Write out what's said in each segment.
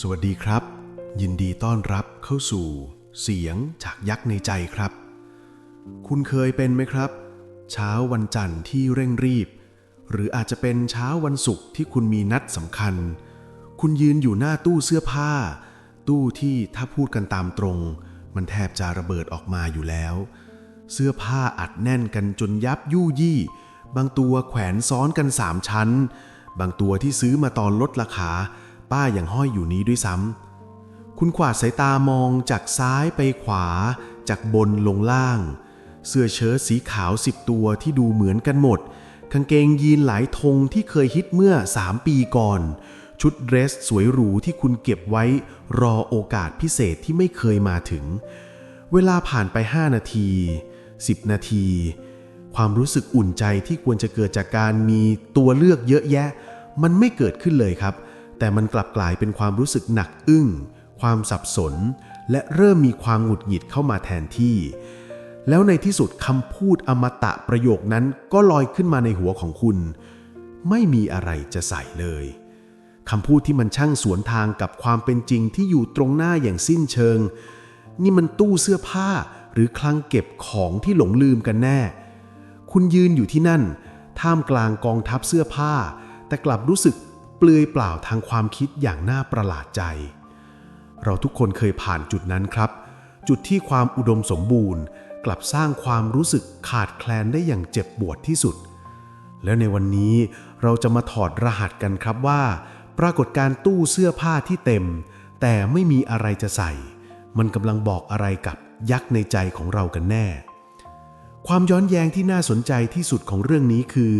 สวัสดีครับ ยินดีต้อนรับเข้าสู่ เสียงจากยักษ์ในใจครับ คุณเคยเป็นไหมครับ เช้าวันจันทร์ที่เร่งรีบ หรืออาจจะเป็นเช้าวันศุกร์ที่คุณมีนัดสำคัญ คุณยืนอยู่หน้าตู้เสื้อผ้า ตู้ที่ถ้าพูดกันตามตรง มันแทบจะระเบิดออกมาอยู่แล้ว เสื้อผ้าอัดแน่นกันจนยับยู่ยี่ บางตัวแขวนซ้อนกันสามชั้น บางตัวที่ซื้อมาตอนลดราคา ป้ายังห้อยอยู่นี้ด้วยซ้ำคุณขวาดสายตามองจากซ้ายไปขวา จากบนลงล่าง เสื้อเชิ้ตสีขาวสิบตัวที่ดูเหมือนกันหมดกางเกงยีนหลายธงที่เคยฮิตเมื่อ3ปีก่อน ชุดเดรสสวยหรูที่คุณเก็บไว้ รอโอกาสพิเศษที่ไม่เคยมาถึง เวลาผ่านไป 5 นาที 10 นาที ความรู้สึกอุ่นใจที่ควรจะเกิดจากการมีตัวเลือกเยอะแยะ มันไม่เกิดขึ้นเลยครับ แต่มันกลับกลายเป็นความรู้สึกหนักอึ้ง ความสับสน และเริ่มมีความหงุดหงิดเข้ามาแทนที่ แล้วในที่สุดคำพูดอมตะประโยคนั้นก็ลอยขึ้นมาในหัวของคุณ ไม่มีอะไรจะใส่เลยคำพูดที่มันช่างสวนทางกับความเป็นจริงที่อยู่ตรงหน้าอย่างสิ้นเชิง นี่มันตู้เสื้อผ้าหรือคลังเก็บของที่หลงลืมกันแน่ คุณยืนอยู่ที่นั่น ท่ามกลางกองทัพเสื้อผ้า แต่กลับรู้สึก เปลือยเปล่าทางความคิดอย่างน่าประหลาดใจ เราทุกคนเคยผ่านจุดนั้นครับ จุดที่ความอุดมสมบูรณ์ กลับสร้างความรู้สึกขาดแคลนได้อย่างเจ็บปวดที่สุด แล้วในวันนี้เราจะมาถอดรหัสกันครับว่า ปรากฏการ์ตู้เสื้อผ้าที่เต็ม แต่ไม่มีอะไรจะใส่ มันกำลังบอกอะไรกับยักษ์ในใจของเรากันแน่ ความย้อนแย้งที่น่าสนใจที่สุดของเรื่องนี้คือ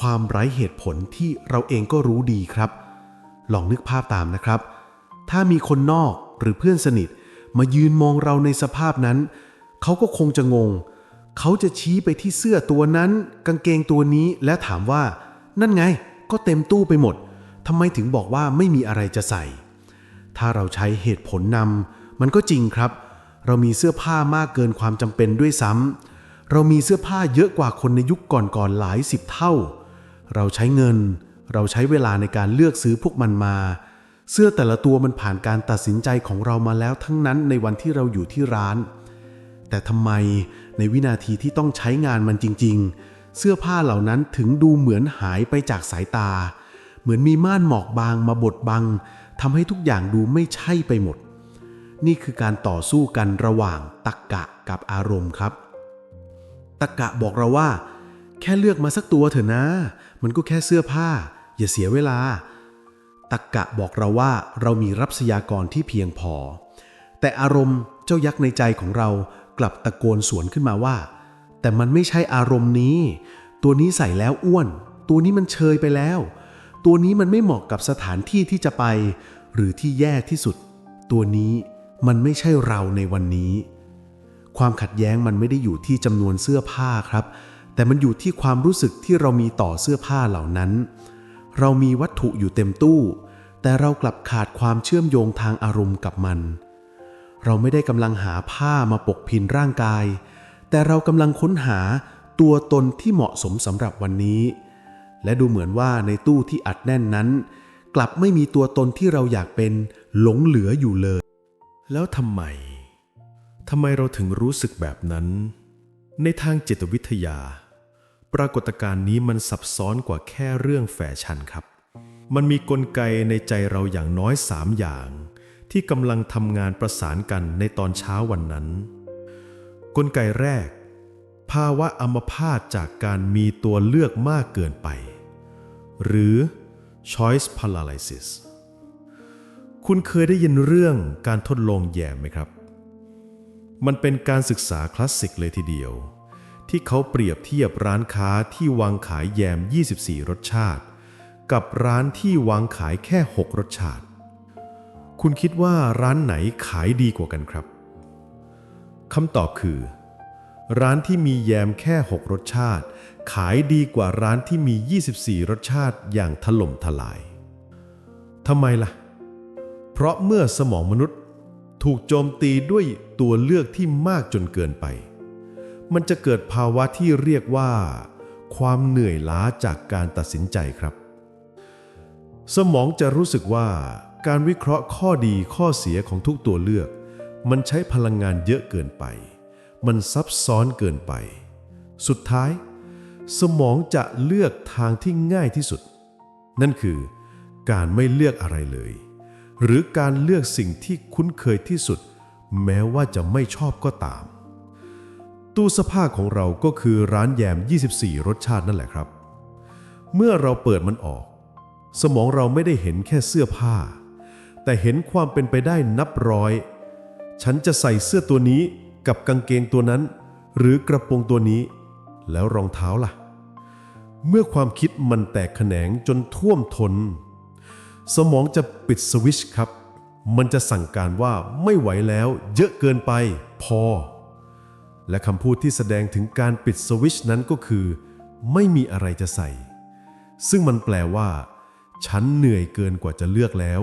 ความไร้เหตุผลที่เราเองก็รู้ดีครับ ลองนึกภาพตามนะครับ ถ้ามีคนนอกหรือเพื่อนสนิท มายืนมองเราในสภาพนั้น เขาก็คงจะงง เขาจะชี้ไปที่เสื้อตัวนั้น กางเกงตัวนี้และถามว่า นั่นไงก็เต็มตู้ไปหมดทำไมถึงบอกว่าไม่มีอะไรจะใส่ ถ้าเราใช้เหตุผลนำมันก็จริงครับ เรามีเสื้อผ้ามากเกินความจำเป็นด้วยซ้ำเรามีเสื้อผ้าเยอะกว่าคนในยุคก่อนๆหลายสิบเท่า เราใช้เงิน เราใช้เวลาในการเลือกซื้อพวกมันมา เสื้อแต่ละตัวมันผ่านการตัดสินใจของเรามาแล้วทั้งนั้นในวันที่เราอยู่ที่ร้าน แต่ทำไมในวินาทีที่ต้องใช้งานมันจริง ๆ เสื้อผ้าเหล่านั้นถึงดูเหมือนหายไปจากสายตา เหมือนมีม่านหมอกบางมาบดบังทำให้ทุกอย่างดูไม่ใช่ไปหมด นี่คือการต่อสู้กันระหว่างตักกะกับอารมณ์ครับ ตักกะบอกเราว่า แค่เลือกมาสักตัวเถอะนะ มันก็แค่เสื้อผ้า อย่าเสียเวลา ตักกะบอกเราว่าเรามีรัพยากรที่เพียงพอ แต่อารมณ์เจ้ายักษ์ในใจของเรากลับตะโกนสวนขึ้นมาว่า แต่มันไม่ใช่อารมณ์นี้ ตัวนี้ใส่แล้วอ้วน ตัวนี้มันเชยไปแล้ว ตัวนี้มันไม่เหมาะกับสถานที่ที่จะไป หรือที่แย่ที่สุด ตัวนี้มันไม่ใช่เราในวันนี้ ความขัดแย้งมันไม่ได้อยู่ที่จำนวนเสื้อผ้าครับ แต่มันอยู่ที่ความรู้สึกที่เรามีต่อเสื้อผ้าเหล่านั้น เรามีวัตถุอยู่เต็มตู้ แต่เรากลับขาดความเชื่อมโยงทางอารมณ์กับมัน เราไม่ได้กำลังหาผ้ามาปกพินร่างกาย แต่เรากำลังค้นหาตัวตนที่เหมาะสมสำหรับวันนี้ และดูเหมือนว่าในตู้ที่อัดแน่นนั้น กลับไม่มีตัวตนที่เราอยากเป็นหลงเหลืออยู่เลย แล้วทำไมทำไมเราถึงรู้สึกแบบนั้น ในทางจิตวิทยา ปรากฏการณ์นี้มันซับซ้อนกว่าแค่เรื่องแฟชั่นครับ มันมีกลไกในใจเราอย่างน้อยสามอย่าง ที่กำลังทำงานประสานกันในตอนเช้าวันนั้น กลไกแรก ภาวะอัมพาตจากการมีตัวเลือกมากเกินไป หรือ choice paralysis คุณเคยได้ยินเรื่องการทดลองแยมไหมครับ มันเป็นการศึกษาคลาสสิกเลยทีเดียว ที่เขาเปรียบเทียบร้านค้าที่วางขายแยม 24 รสชาติ กับร้านที่วางขายแค่ 6 รสชาติ คุณคิดว่าร้านไหนขายดีกว่ากันครับคำตอบคือ ร้านที่มีแยมแค่ 6 รสชาติ ขายดีกว่าร้านที่มี 24 รสชาติอย่างถล่มทลายทำไมล่ะ เพราะเมื่อสมองมนุษย์ถูกโจมตีด้วยตัวเลือกที่มากจนเกินไป มันจะเกิดภาวะที่เรียกว่า ความเหนื่อยล้าจากการตัดสินใจครับ สมองจะรู้สึกว่า การวิเคราะห์ข้อดีข้อเสียของทุกตัวเลือก มันใช้พลังงานเยอะเกินไป มันซับซ้อนเกินไป สุดท้าย สมองจะเลือกทางที่ง่ายที่สุด นั่นคือ การไม่เลือกอะไรเลย หรือการเลือกสิ่งที่คุ้นเคยที่สุด แม้ว่าจะไม่ชอบก็ตาม ตู้เสื้อผ้าของเราก็คือร้านแยม 24 รสชาตินั่นแหละครับ เมื่อเราเปิดมันออก สมองเราไม่ได้เห็นแค่เสื้อผ้า แต่เห็นความเป็นไปได้นับร้อย ฉันจะใส่เสื้อตัวนี้กับกางเกงตัวนั้น หรือกระโปรงตัวนี้ แล้วรองเท้าล่ะ เมื่อความคิดมันแตกแขนงจนท่วมทน สมองจะปิดสวิชครับ มันจะสั่งการว่าไม่ไหวแล้ว เยอะเกินไป พอ และคำพูดที่แสดงถึงการปิดสวิตช์นั้นก็คือ ไม่มีอะไรจะใส่ ซึ่งมันแปลว่า ฉันเหนื่อยเกินกว่าจะเลือกแล้ว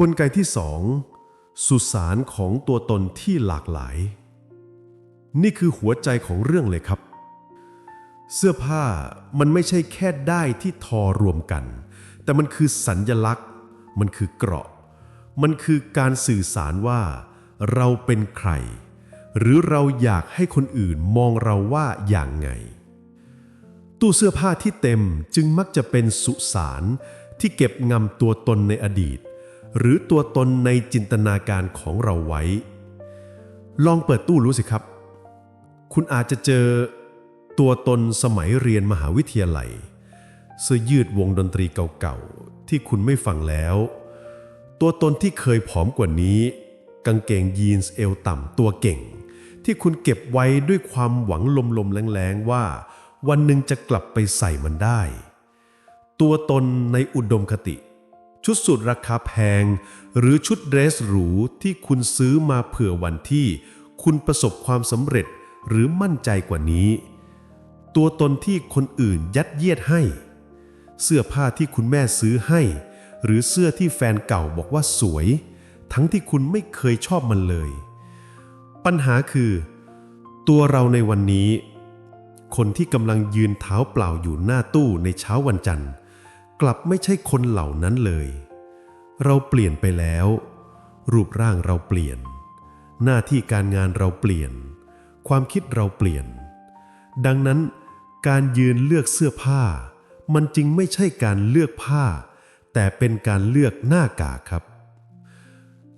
กลไกที่สองสุสานของตัวตนที่หลากหลาย นี่คือหัวใจของเรื่องเลยครับ เสื้อผ้ามันไม่ใช่แค่ได้ที่ทอรวมกัน แต่มันคือสัญญลักษณ์ มันคือเกราะ มันคือการสื่อสารว่า เราเป็นใคร หรือเราอยากให้คนอื่นมองเราว่าอย่างไง ตู้เสื้อผ้าที่เต็มจึงมักจะเป็นสุสานที่เก็บงำตัวตนในอดีต หรือตัวตนในจินตนาการของเราไว้ ลองเปิดตู้รู้สิครับ คุณอาจจะเจอตัวตนสมัยเรียนมหาวิทยาลัย เสื้อยืดวงดนตรีเก่าๆ ที่คุณไม่ฟังแล้ว ตัวตนที่เคยผอมกว่านี้ กางเกงยีนส์เอวต่ำตัวเก่ง ที่คุณเก็บไว้ด้วยความหวังลมๆแรงๆว่า วันหนึ่งจะกลับไปใส่มันได้ ตัวตนในอุดมคติ ชุดสูทราคาแพง หรือชุดเดรสหรูที่คุณซื้อมาเผื่อวันที่ คุณประสบความสำเร็จหรือมั่นใจกว่านี้ ตัวตนที่คนอื่นยัดเยียดให้ เสื้อผ้าที่คุณแม่ซื้อให้ หรือเสื้อที่แฟนเก่าบอกว่าสวย ทั้งที่คุณไม่เคยชอบมันเลย ปัญหาคือ ตัวเราในวันนี้ คนที่กำลังยืนเท้าเปล่าอยู่หน้าตู้ในเช้าวันจันทร์ กลับไม่ใช่คนเหล่านั้นเลย เราเปลี่ยนไปแล้ว รูปร่างเราเปลี่ยน หน้าที่การงานเราเปลี่ยน ความคิดเราเปลี่ยน ดังนั้น การยืนเลือกเสื้อผ้า มันจึงไม่ใช่การเลือกผ้า แต่เป็นการเลือกหน้ากากครับ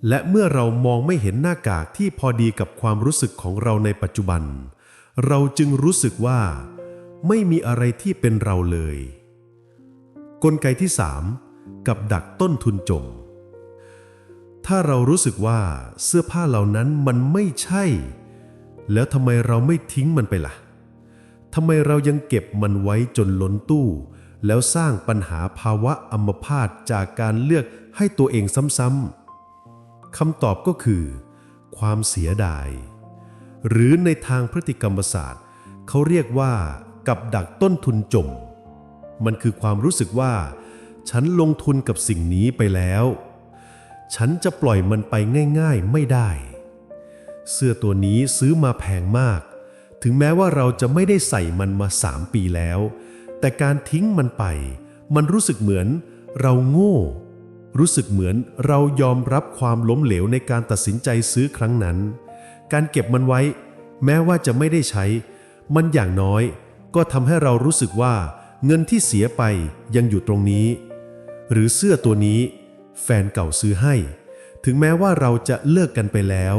และเมื่อเรามองไม่เห็นหน้ากากที่พอดีกับความรู้สึกของเราในปัจจุบัน เราจึงรู้สึกว่า ไม่มีอะไรที่เป็นเราเลย กลไกที่ 3 กับดักต้นทุนจม ถ้าเรารู้สึกว่าเสื้อผ้าเหล่านั้นมันไม่ใช่ แล้วทำไมเราไม่ทิ้งมันไปล่ะทำไมเรายังเก็บมันไว้จนล้นตู้ แล้วสร้างปัญหาภาวะอัมพาตจากการเลือกให้ตัวเองซ้ำๆ คำตอบก็คือ ความเสียดาย หรือในทางพฤติกรรมศาสตร์ เขาเรียกว่ากับดักต้นทุนจม มันคือความรู้สึกว่า ฉันลงทุนกับสิ่งนี้ไปแล้ว ฉันจะปล่อยมันไปง่ายๆไม่ได้ เสื้อตัวนี้ซื้อมาแพงมาก ถึงแม้ว่าเราจะไม่ได้ใส่มันมาสามปีแล้ว แต่การทิ้งมันไป มันรู้สึกเหมือนเราโง่ รู้สึกเหมือนเรายอมรับความล้มเหลวในการตัดสินใจซื้อครั้งนั้น การเก็บมันไว้ แม้ว่าจะไม่ได้ใช้ มันอย่างน้อย ก็ทำให้เรารู้สึกว่า เงินที่เสียไปยังอยู่ตรงนี้ หรือเสื้อตัวนี้ แฟนเก่าซื้อให้ ถึงแม้ว่าเราจะเลิกกันไปแล้ว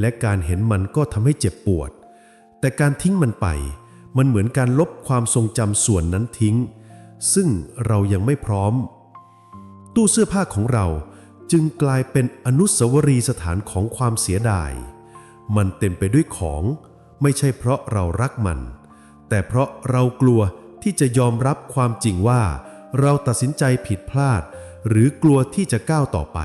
และการเห็นมันก็ทำให้เจ็บปวด แต่การทิ้งมันไป มันเหมือนการลบความทรงจำส่วนนั้นทิ้ง ซึ่งเรายังไม่พร้อม ตู้เสื้อผ้าของเราจึงกลายเป็นอนุสาวรีย์สถานของความเสียดาย มันเต็มไปด้วยของ ไม่ใช่เพราะเรารักมัน แต่เพราะเรากลัวที่จะยอมรับความจริงว่า เราตัดสินใจผิดพลาด หรือกลัวที่จะก้าวต่อไป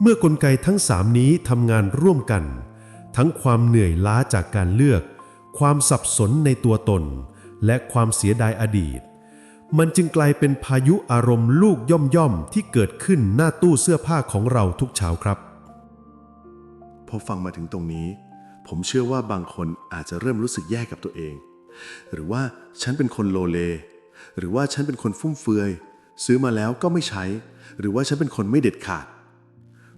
เมื่อกลไกทั้งสามนี้ทำงานร่วมกัน ทั้งความเหนื่อยล้าจากการเลือก ความสับสนในตัวตน และความเสียดายอดีต มันจึงกลายเป็นพายุอารมณ์ลูกย่อมๆที่เกิดขึ้นหน้าตู้เสื้อผ้าของเราทุกเช้าครับ พอฟังมาถึงตรงนี้ ผมเชื่อว่าบางคนอาจจะเริ่มรู้สึกแย่กับตัวเอง หรือว่าฉันเป็นคนโลเล หรือว่าฉันเป็นคนฟุ่มเฟือย ซื้อมาแล้วก็ไม่ใช้ หรือว่าฉันเป็นคนไม่เด็ดขาด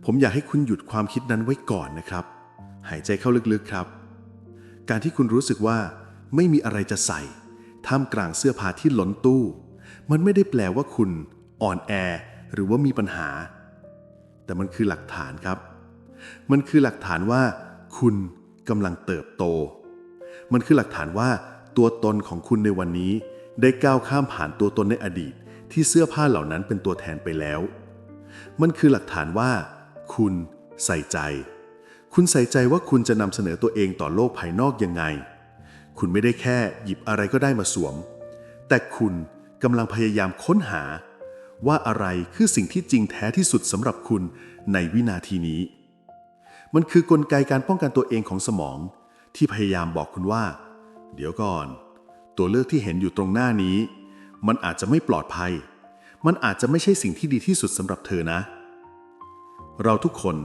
ผมอยากให้คุณหยุดความคิดนั้นไว้ก่อนนะครับ หายใจเข้าลึกๆครับ การที่คุณรู้สึกว่าไม่มีอะไรจะใส่ท่ามกลางเสื้อผ้าที่ล้นตู้ มันไม่ได้แปลว่าคุณอ่อนแอหรือว่ามีปัญหา แต่มันคือหลักฐานครับ มันคือหลักฐานว่า คุณกำลังเติบโต มันคือหลักฐานว่า ตัวตนของคุณในวันนี้ ได้ก้าวข้ามผ่านตัวตนในอดีต ที่เสื้อผ้าเหล่านั้นเป็นตัวแทนไปแล้ว มันคือหลักฐานว่า คุณใส่ใจ คุณใส่ใจว่าคุณจะนำเสนอตัวเองต่อโลกภายนอกยังไง คุณไม่ได้แค่หยิบอะไรก็ได้มาสวม แต่คุณ กำลังพยายามค้นหา ว่าอะไรคือสิ่งที่จริงแท้ที่สุดสำหรับคุณในวินาทีนี้ มันคือกลไกการป้องกันตัวเองของสมอง ที่พยายามบอกคุณว่า เดี๋ยวก่อน ตัวเลือกที่เห็นอยู่ตรงหน้านี้ มันอาจจะไม่ปลอดภัย มันอาจจะไม่ใช่สิ่งที่ดีที่สุดสำหรับเธอนะ เราทุกคน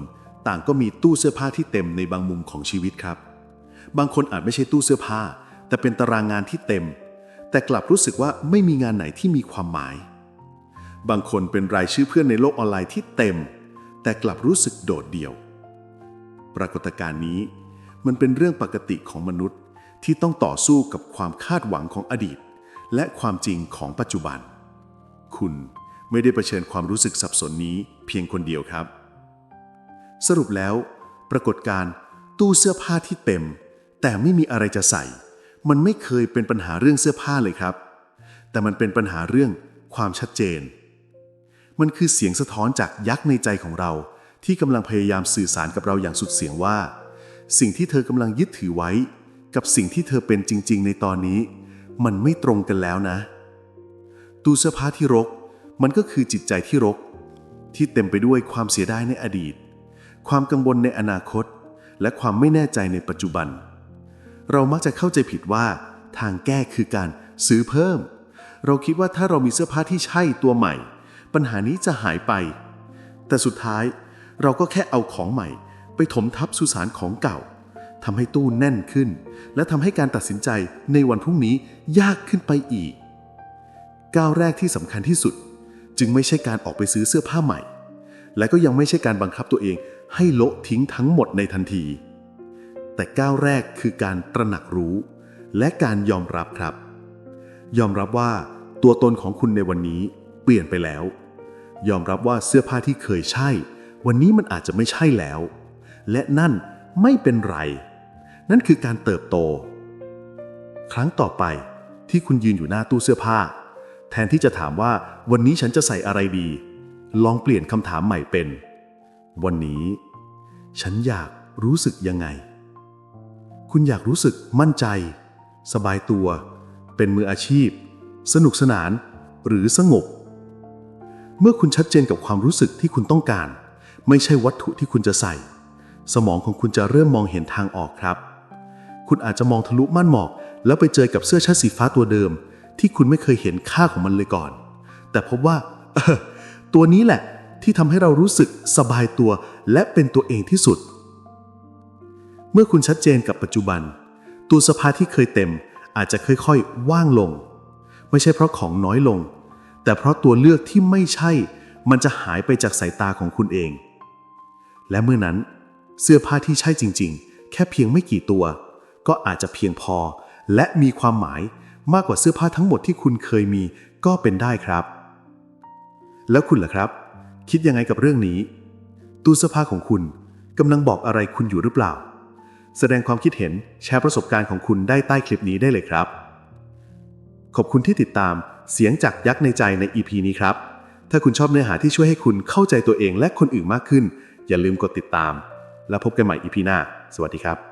ต่างก็มีตู้เสื้อผ้าที่เต็มในบางมุมของชีวิตครับ บางคนอาจไม่ใช่ตู้เสื้อผ้า แต่เป็นตารางงานที่เต็ม แต่กลับรู้สึกว่าไม่มีงานไหนที่มีความหมาย บางคนเป็นรายชื่อเพื่อนในโลกออนไลน์ที่เต็ม แต่กลับรู้สึกโดดเดี่ยว ปรากฏการณ์นี้มันเป็นเรื่องปกติของมนุษย์ที่ต้องต่อสู้กับความคาดหวังของอดีต และความจริงของปัจจุบัน คุณไม่ได้เผชิญความรู้สึกสับสนนี้เพียงคนเดียวครับ สรุปแล้ว ปรากฏการณ์ตู้เสื้อผ้าที่เต็ม แต่ไม่มีอะไรจะใส่ มันไม่เคยเป็นปัญหาเรื่องเสื้อผ้าเลยครับ แต่มันเป็นปัญหาเรื่องความชัดเจน มันคือเสียงสะท้อนจากยักษ์ในใจของเรา ที่กำลังพยายามสื่อสารกับเราอย่างสุดเสียงว่า สิ่งที่เธอกำลังยึดถือไว้ กับสิ่งที่เธอเป็นจริง ๆ ในตอนนี้ มันไม่ตรงกันแล้วนะ ตู้เสื้อผ้าที่รก มันก็คือจิตใจที่รก ที่เต็มไปด้วยความเสียดายในอดีต ความกังวลในอนาคต และความไม่แน่ใจในปัจจุบัน เรามักจะเข้าใจผิดว่า ทางแก้คือการซื้อเพิ่ม เราคิดว่าถ้าเรามีเสื้อผ้าที่ใช่ตัวใหม่ ปัญหานี้จะหายไป แต่สุดท้ายเราก็แค่เอาของใหม่ ไปถมทับสุสานของเก่าทำให้ตู้แน่นขึ้น และทำให้การตัดสินใจในวันพรุ่งนี้ยากขึ้นไปอีก ก้าวแรกที่สำคัญที่สุด จึงไม่ใช่การออกไปซื้อเสื้อผ้าใหม่ และก็ยังไม่ใช่การบังคับตัวเองให้โละทิ้งทั้งหมดในทันที แต่ก้าวแรกคือการตระหนักรู้ และการยอมรับครับ ยอมรับว่าตัวตนของคุณในวันนี้เปลี่ยนไปแล้ว ยอมรับว่าเสื้อผ้าที่เคยใช่ วันนี้มันอาจจะไม่ใช่แล้ว และนั่นไม่เป็นไร นั่นคือการเติบโต ครั้งต่อไปที่คุณยืนอยู่หน้าตู้เสื้อผ้า แทนที่จะถามว่าวันนี้ฉันจะใส่อะไรดี ลองเปลี่ยนคำถามใหม่เป็น วันนี้ ฉันอยากรู้สึกยังไง คุณอยากรู้สึกมั่นใจ สบายตัว เป็นมืออาชีพ สนุกสนาน หรือสงบ เมื่อคุณชัดเจนกับความรู้สึกที่คุณต้องการ ไม่ใช่วัตถุที่คุณจะใส่ สมองของคุณจะเริ่มมองเห็นทางออกครับ คุณอาจจะมองทะลุม่านหมอก แล้วไปเจอกับเสื้อชัดสีฟ้าตัวเดิม ที่คุณไม่เคยเห็นค่าของมันเลยก่อน แต่พบว่าตัวนี้แหละที่ทำให้เรารู้สึกสบายตัวและเป็นตัวเองที่สุด เมื่อคุณชัดเจนกับปัจจุบันตู้เสื้อผ้าที่เคยเต็มอาจจะค่อยๆ ว่างลง ไม่ใช่เพราะของน้อยลง แต่เพราะตัวเลือกที่ไม่ใช่ มันจะหายไปจากสายตาของคุณเอง และเมื่อนั้น เสื้อผ้าที่ใช่จริง ๆ แค่เพียงไม่กี่ตัว ก็อาจจะเพียงพอ และมีความหมายมากกว่าเสื้อผ้าทั้งหมดที่คุณเคยมีก็เป็นได้ครับ แล้วคุณล่ะครับ คิดยังไงกับเรื่องนี้ ตู้เสื้อผ้าของคุณกำลังบอกอะไรคุณอยู่หรือเปล่า แสดงความคิดเห็นแชร์ประสบการณ์ของคุณได้ใต้คลิปนี้ได้เลยครับ ขอบคุณที่ติดตามเสียงจากยักษ์ในใจใน EP นี้ครับ ถ้าคุณชอบเนื้อหาที่ช่วยให้คุณเข้าใจตัวเองและคนอื่นมากขึ้น อย่าลืมกดติดตาม แล้วพบกันใหม่ EP หน้า สวัสดีครับ